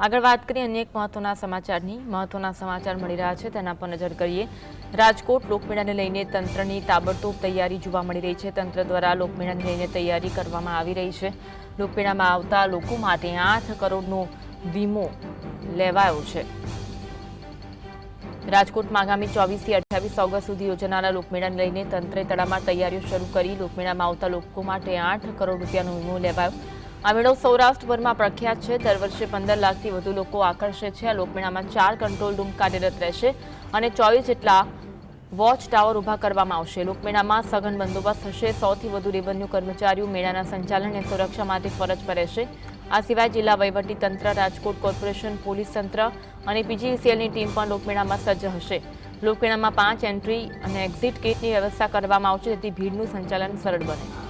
આગળ વાત કરીએ અન્ય એક મહત્વના સમાચારની. મહત્વના સમાચાર મળી રહ્યા છે, તેના પર નજર કરીએ. રાજકોટ લોકમેળાને લઈને તંત્રની તાબડતોબ તૈયારી જોવા મળી રહી છે. તંત્ર દ્વારા લોકમેળાને લઈને તૈયારી કરવામાં આવી રહી છે. લોકમેળામાં આવતા લોકો માટે આઠ કરોડનો વીમો લેવાયો છે. રાજકોટમાં આગામી ચોવીસથી અઠ્યાવીસ ઓગસ્ટ સુધી યોજાનારા લોકમેળાને લઈને તંત્રે તડામાર તૈયારીઓ શરૂ કરી. લોકમેળામાં આવતા લોકો માટે આઠ કરોડ રૂપિયાનો વીમો લેવાયો. આ મેળો સૌરાષ્ટ્રભરમાં પ્રખ્યાત છે. દર વર્ષે પંદર લાખથી વધુ લોકો આકર્ષે છે. આ લોકમેળામાં ચાર કંટ્રોલ રૂમ કાર્યરત રહેશે અને ચોવીસ જેટલા વોચ ટાવર ઊભા કરવામાં આવશે. લોકમેળામાં સઘન બંદોબસ્ત થશે. સૌથી વધુ રેવન્યુ કર્મચારીઓ મેળાના સંચાલન અને સુરક્ષા માટે ફરજ પર રહેશે. આ સિવાય જિલ્લા વહીવટી તંત્ર, રાજકોટ કોર્પોરેશન, પોલીસ તંત્ર અને પીજીસીએલની ટીમ પણ લોકમેળામાં સજ્જ હશે. લોકમેળામાં પાંચ એન્ટ્રી અને એક્ઝિટ ગેટની વ્યવસ્થા કરવામાં આવશે જેથી ભીડનું સંચાલન સરળ બને.